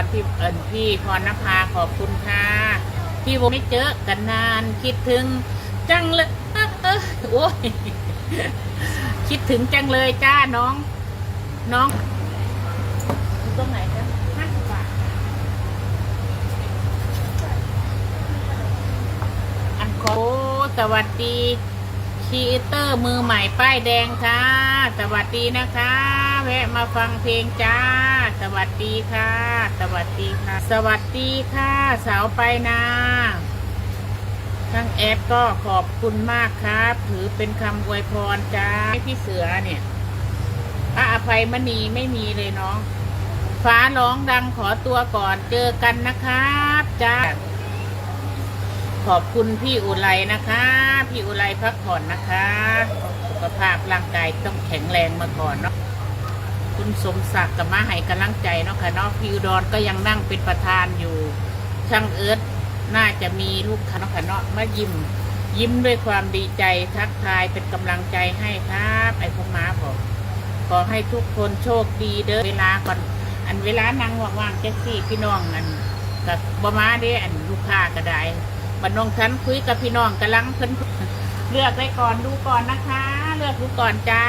รที่เอิญพี่พรณภาขอบคุณค่ะพี่วงไม่เจอกันนาน คิดถึงจังเลยเออโอ้ยคิดถึงจังเลยจ้าน้อง น้องตรงไหนจ๊ะห้าสิบบาทอันโคสวัสดี คีเตอร์มือใหม่ป้ายแดงค่ะ สวัสดีนะคะ แวะมาฟังเพลงจ้า สวัสดีค่ะ สวัสดีค่ะ สวัสดีค่ะ สาวไปนาทั้งแอดก็ขอบคุณมากครับ ถือเป็นคำอวยพรจ้าพี่เสือเนี่ยพระอภัยมณีไม่มีเลยน้อง ฟ้าร้องดังขอตัวก่อนเจอกันนะครับจ้า ขอบคุณพี่อุไรนะคะ พี่อุไรพักผ่อนนะคะ สุขภาพร่างกายต้องแข็งแรงมาก่อนเนาะคุณสมศักดิ์กับมาให้กำลังใจเนาะค่ะเนาะพี่อุดรก็ยังนั่งเป็นประธานอยู่ช่างเอิร์ธน่าจะมีลูกค้าเนาะค่ะเนาะมายิ้มยิ้มด้วยความดีใจทักทายเป็นกำลังใจให้ครับไอ้พวกม้าบอกขอให้ทุกคนโชคดีเด้อเวลาก่อนอันเวลานั่งว่างๆแจ็คซี่พี่น้องอันกับบมาเด้อันลูกค้าก็ได้ บันนองฉันคุยกับพี่น้องกำลังเพิ่นเลือกไว้ก่อนดูก่อนนะคะ เลือกดูก่อนจ้า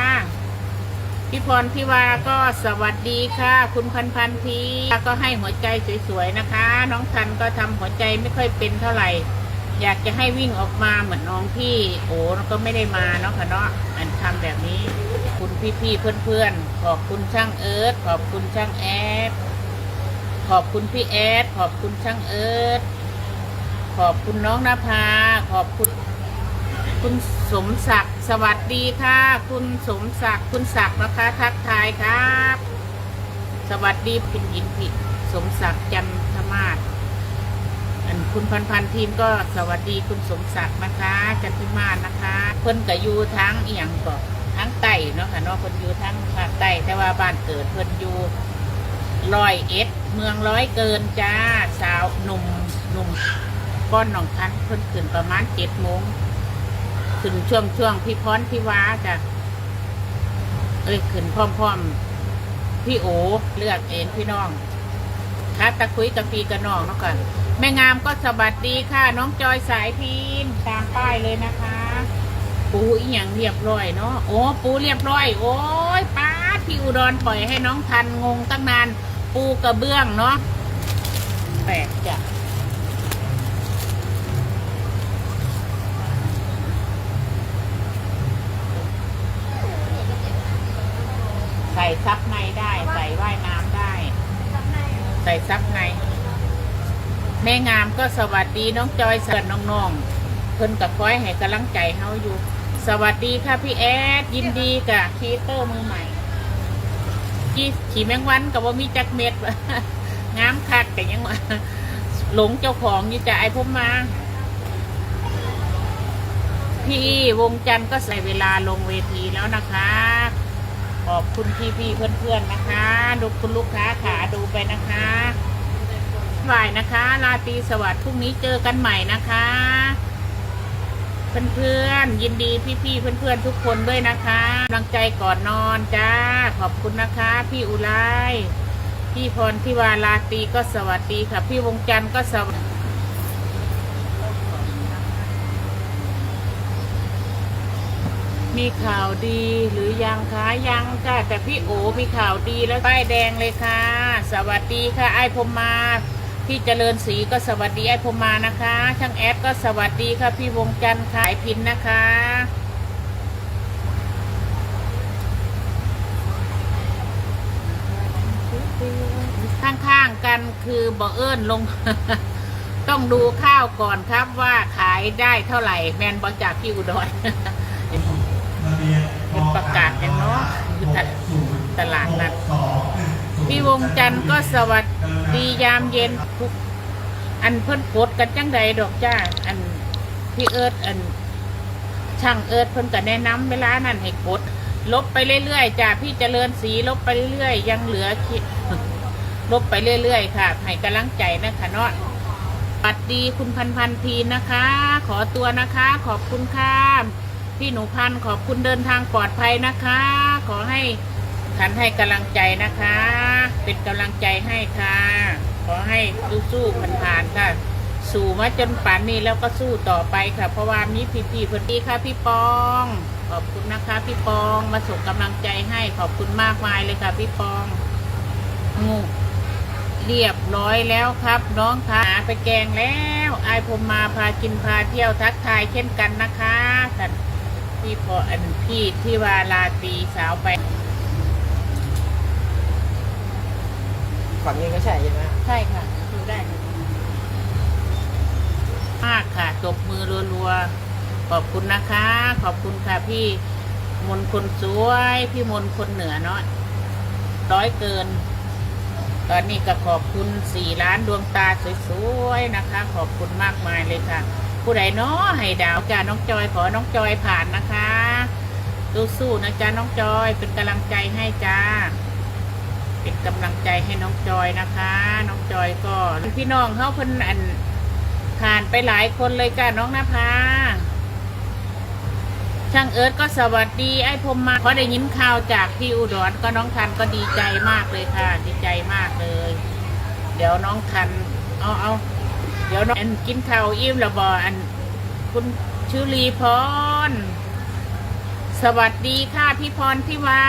พี่พรพี่วาก็สวัสดีค่ะ คุณพันพันพีก็ให้หัวใจสวยๆนะคะ น้องทันก็ทำหัวใจไม่ค่อยเป็นเท่าไหร่ อยากจะให้วิ่งออกมาเหมือนน้องพี่โอ้ก็ไม่ได้มาเนาะค่ะเนาะอันทำแบบนี้ คุณพี่ๆเพื่อนๆขอบคุณช่างเอิร์ธขอบคุณช่างแอดขอบคุณพี่แอดขอบคุณช่างเอิร์ธ ขอบคุณน้องนภาขอบคุณ คุณสมศักดิ์สวัสดีค่ะ คุณสมศักดิ์คุณศักดิ์นะคะทักทายครับ สวัสดีคุณยินผิสมศักดิ์จันทมาศอันคุณพันพันทีมก็สวัสดีคุณสมศักดิ์นะคะจันทมาศนะคะเพิ่นกับยูทั้งเอียงก็ทั้งไต่เนาะค่ะเนาะเพิ่นอยู่ทั้งภาคใต้แต่ว่าบ้านเกิดเพิ่นอยู่ร้อยเอ็ดเมืองร้อยเกินจ้าสาวหนุ่มหนุ่ม ก้อนหนองคันเพิ่นขึ้นประมาณเจ็ดโมงขึ้นช่วงช่วงพี่พรพี่ว้าจ้ะเอ้ยขึ้นพร้อมๆพี่โอเลือกเองพี่น้องคัดตะคุยกับพี่กับน้องเนาะกันแม่งามก็สวัสดีค่ะ น้องจอยสายพินตามป้ายเลยนะคะ ปูอีหยังเรียบร้อยเนาะโอ้ปูเรียบร้อย โอ้ยป้าพี่อุดรปล่อยให้น้องทันงงตั้งนาน ปูกระเบื้องเนาะแปลกจ้ะ ซับในได้ ใส่ว่ายน้ำได้ ใส่ซับใน แม่งามก็สวัสดีน้องจอยเสิร์น้องๆ เพิ่นกับคอยให้กำลังใจเฮาอยู่ สวัสดีค่ะพี่แอด ยินดีกับคีเตอร์มือใหม่ขี่ขี่แมงวันกับว่ามีจักเม็ดวะงามคักแต่ยังว่าหลงเจ้าของอยู่จะไอ้พวกมาพี่วงจันทร์ก็ใส่เวลาลงเวทีแล้วนะคะ ขอบคุณพี่พี่ๆเพื่อนๆนะคะ ดูคุณลูกค้าขาดูไปนะคะบ่ายนะคะราตรีสวัสดิ์พรุ่งนี้เจอกันใหม่นะคะ เพื่อนๆยินดีพี่พี่ๆเพื่อนๆทุกคนด้วยนะคะกำลังใจก่อนนอนจ้า ขอบคุณนะคะ พี่อุไรพี่พรทิวาลาตรีก็สวัสดีค่ะ พี่วงจันทร์ก็สวัสดี มีข่าวดีหรือยังคะยังจ้ะแต่พี่โอมีข่าวดีแล้วป้ายแดงเลยค่ะ สวัสดีค่ะไอพรมมาพี่เจริญศรีก็สวัสดีไอพรมมานะคะช่างแอดก็สวัสดีค่ะพี่วงจันทร์ค่ะไอพินนะคะข้างๆกันคือบ่เอิญลง ต้องดูข้าวก่อนครับว่าขายได้เท่าไหร่แมนบอจากพี่อุดร นาะอยู่ตลาดนัดพี่วงจันทร์ก็สวัสดียามเย็นทุกอันเพิ่นกดกันจังใดดอกจ้า อันพี่เอิร์ดอันช่างเอิร์ดเพิ่นก็แนะนำเวลานั้นให้กด ลบไปเรื่อยๆจ้าพี่เจริญสีลบไปเรื่อยๆยังเหลือคิดลบไปเรื่อยๆค่ะให้กำลังใจนะคะเนาะสวัสดีคุณพันพันพีนะคะ ขอตัวนะคะ ขอบคุณค่ะ พี่หนูพันธ์ขอบคุณเดินทางปลอดภัยนะคะ ขอให้ท่านให้กำลังใจนะคะ เป็นกำลังใจให้ค่ะ ขอให้สู้ๆผ่านๆค่ะ สู่มาจนป่านนี้แล้วก็สู้ต่อไปค่ะ เพราะว่ามีพี่ๆพอดีค่ะพี่ปอง ขอบคุณนะคะ พี่ปองมาส่งกำลังใจให้ขอบคุณมากมายเลยค่ะ พี่ปองงูเรียบร้อยแล้วครับ น้องคะหาไปแกงแล้ว ไอายผมมาพากินพาเที่ยวทักทายเช่นกันนะคะท่ พี่พออันพี่ที่วาลาตรีสาวไป ฝั่งนี้ก็ใช่ใช่ไหมใช่ค่ะดูได้ค่ะมากค่ะตบมือรัวๆ ขอบคุณนะคะ ขอบคุณค่ะพี่มนคนสวย พี่มนคนเหนือเนาะร้อยเกิน ตอนนี้ก็ขอบคุณสี่ล้านดวงตาสวยๆนะคะ ขอบคุณมากมายเลยค่ะ ผู้ใดเนาะให้ดาวจ้าน้องจอยขอน้องจอยผ่านนะคะสู้ๆนะจ้าน้องจอย เป็นกำลังใจให้จ้าเป็นกำลังใจให้น้องจอยนะคะ น้องจอยก็พี่น้องเขาเพิ่นอันผ่านไปหลายคนเลยจ้าน้องนภาช่างเอิร์ธก็สวัสดีไอ้พรมมาเพราะได้ยินข่าวจากพี่อุดรก็น้องทันก็ดีใจมากเลยค่ะ ดีใจมากเลย เดี๋ยวน้องทันเอาเอา เดี๋ยวน้องอันกินข้าวอิ่มแล้วบออัน คุณชุลีพร สวัสดีค่ะพี่พรที่วา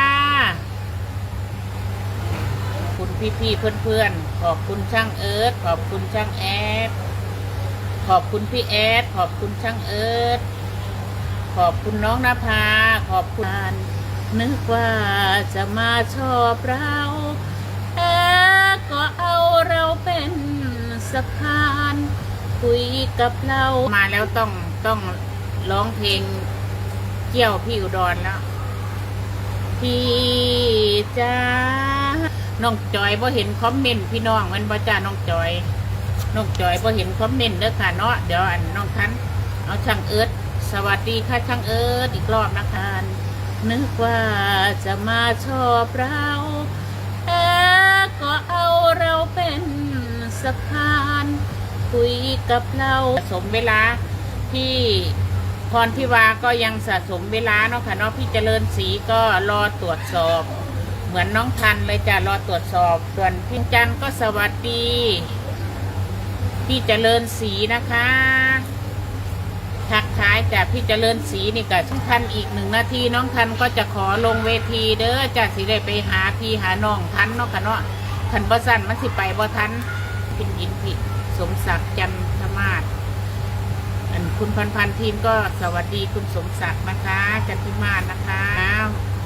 ขอบคุณพี่ๆเพื่อนๆขอบคุณช่างเอิร์ธขอบคุณช่างแอดขอบคุณพี่แอดขอบคุณช่างเอิร์ธขอบคุณน้องนภาขอบคุณนึกว่าจะมาชอบเราะพาน คุยกับเรามาแล้วต้องต้องร้องเพลงเกี่ยวพี่อุดรแล้ว พี่จ้าน้องจอยพอเห็นคอมเมนต์พี่น้องมันบ่จ้าน้องจอยน้องจอยพอเห็นคอมเมนต์เด้อค่ะเนาะเดี๋ยวอันน้องทันเอาช่างเอิร์ธสวัสดีค่ะช่างเอิร์ธอีกรอบนะคะนึกว่าจะมาชอบเราแอ่ก็เอาเราเป็น สะพาน คุยกับเราสมเวลาที่พรพิวาก็ยังสะสมเวลาเนาะค่ะเนาะพี่เจริญศรีก็รอตรวจสอบ เหมือนน้องทันเลยจ้ะรอตรวจสอบ ส่วนพี่จันก็สวัสดี พี่เจริญศรีนะคะทักทายจากพี่เจริญศรีนี่ก็ช่องทันอีกหนึ่งนาทีน้องทันก็จะขอลงเวทีเด้อจ้ะสิได้ไปหาพี่หาน้องทันเนาะค่ะเนาะทันบ่สั้นมันสิไปบ่ทัน เป็นยินพี่สมศักดิ์จันทมาศอันคุณพันพันทีมก็สวัสดีคุณสมศักดิ์นะคะ จันทิมาศนะคะ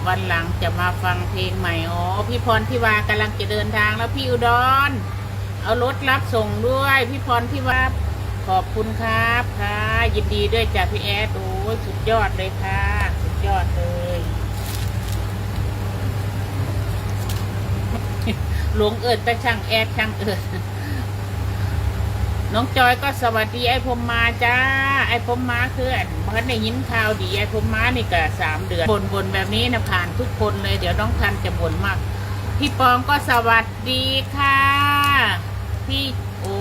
วันหลังจะมาฟังเพลงใหม่อ๋อพี่พรที่วากำลังจะเดินทางแล้วพี่อุดรเอารถรับส่งด้วยพี่พรที่ว่าขอบคุณครับค่ะ ยินดีด้วยจากพี่แอดโอ้ยสุดยอดเลยค่ะ สุดยอดเลยหลวงเอิดแต่ช่างแอดช่างเอิด น้องจอยก็สวัสดีไอ้พมมาจ้า ไอ้พมมาคืออันเพิ่นได้ยินข่าวดีไอ้พมมานี่ก็สามเดือนบ่นบ่นแบบนี้นะผ่านทุกคนเลย เดี๋ยวน้องทันจะบ่นมาก พี่ปองก็สวัสดีค่ะ พี่โอ้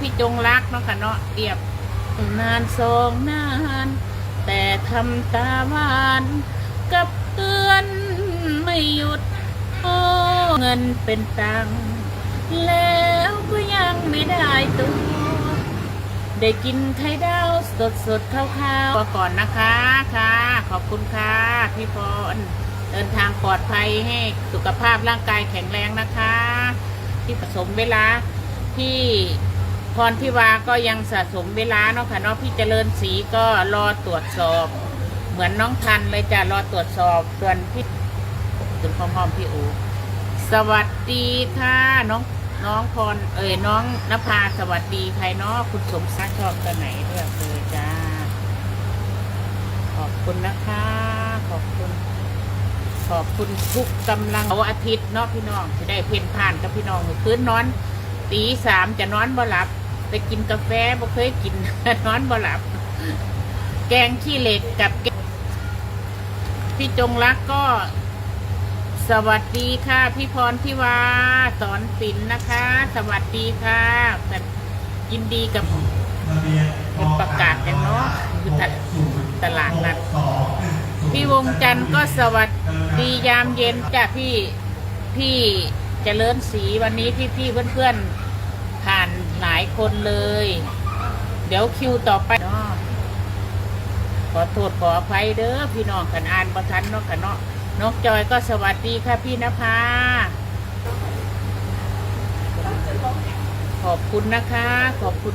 พี่จงรักเนาะค่ะเนาะเรียบนานสองนาน แต่ทำตาหวานกับเตือนไม่หยุดโอ้เงินเป็นตังค์แล้วก็ยังไม่ได้ตัว ได้กินไข่ดาวสดสดๆข้าวๆก่อนนะคะค่ะ ขอบคุณค่ะ พี่พรเดินทางปลอดภัยให้สุขภาพร่างกายแข็งแรงนะคะ ที่ผสมเวลาที่พรพิวาก็ยังสะสมเวลาเนาะค่ะเนาะพี่เจริญศรีก็รอตรวจสอบ เหมือนน้องทันเลยจ้ะรอตรวจสอบส่วนพี่ถึงพร้อมๆพี่อูสวัสดีค่ะน้อง น้องพรเอ่ยน้องนภาสวัสดีใครเนาะคุณสมศักดิ์ชอบตัวไหนเลือกเลยจ้า ขอบคุณนะคะ ขอบคุณ ขอบคุณทุกกำลังเสาอาทิตย์เนาะพี่น้องจะได้เพ่นผ่านกับพี่น้องคืนนอน ตีสามจะนอนบ่หลับไปกินกาแฟบ่เคยกิน นอนบ่หลับ แกงขี้เหล็กกับพี่จงรักก็ สวัสดีค่ะ พี่พรพี่วาสอนศิลป์นะคะ สวัสดีค่ะแต่ยินดีกับประกาศอย่างเนาะคือตลตลาดนัดพี่วงจันทร์ก็สวัสดียามเย็นจ้ะพี่พี่เจริญศรีวันนี้พี่พี่ๆเพื่อนๆหลายคนเลย เดี๋ยวคิวต่อไปเนาะขอโทษขออภัยเด้อพี่น้องกันอ่านประทันเนาะกันเนาะ นกจอยก็สวัสดีค่ะพี่นภาขอบคุณนะคะ ขอบคุณ